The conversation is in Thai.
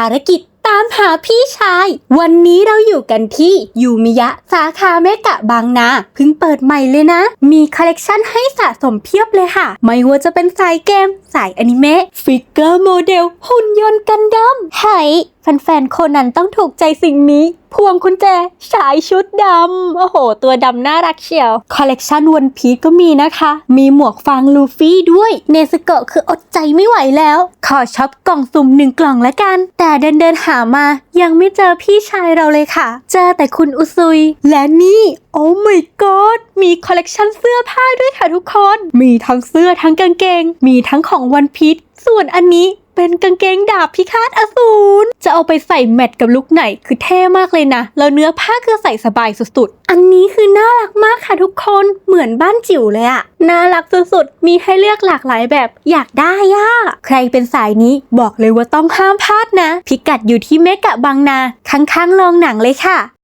ารกิจตามหาพี่ชาย วันนี้เราอยู่กันที่ยูมิยะสาขาเมกะบางนาเพิ่งเปิดใหม่เลยนะ มีคอลเลกชันให้สะสมเพียบเลยค่ะ ไม่ว่าจะเป็นสายเกม สายอนิเมะฟิกเกอร์โมเดล หุ่นยนต์กันดั้มเฮ้ แฟนๆคนนั้นต้องถูกใจสิ่งนี้ พวงกุญแจชายชุดดำ โอ้โห ตัวดำน่ารักเชียว คอลเลกชันวันพีก็มีนะคะ มีหมวกฟางลูฟี่ด้วย เนสโกะคืออดใจไม่ไหวแล้ว ขอช็อปกล่องสุ่มหนึ่งกล่องละกัน แต่เดินเดินหามา ยังไม่เจอพี่ชายเราเลยค่ะ เจอแต่คุณอุซุย และนี่ โอ้ my god มีคอลเลกชันเสื้อผ้าด้วยค่ะทุกคน มีทั้งเสื้อทั้งกางเกง มีทั้งของวันพีชส่วนอันนี้เป็นกางเกงดาบพิฆาตอสูร เอาไปใส่แมทกับลุคไหน คือเท่มากเลยนะ แล้วเนื้อผ้าคือใส่สบายสุดๆ อันนี้คือน่ารักมากค่ะทุกคนเหมือนบ้านจิ๋วเลยอะน่ารักสุดๆ มีให้เลือกหลากหลายแบบอยากได้ย่าใครเป็นสายนี้บอกเลยว่าต้องห้ามพลาดนะ พิกัดอยู่ที่เมกะบางนา ข้างๆโรงหนังเลยค่ะ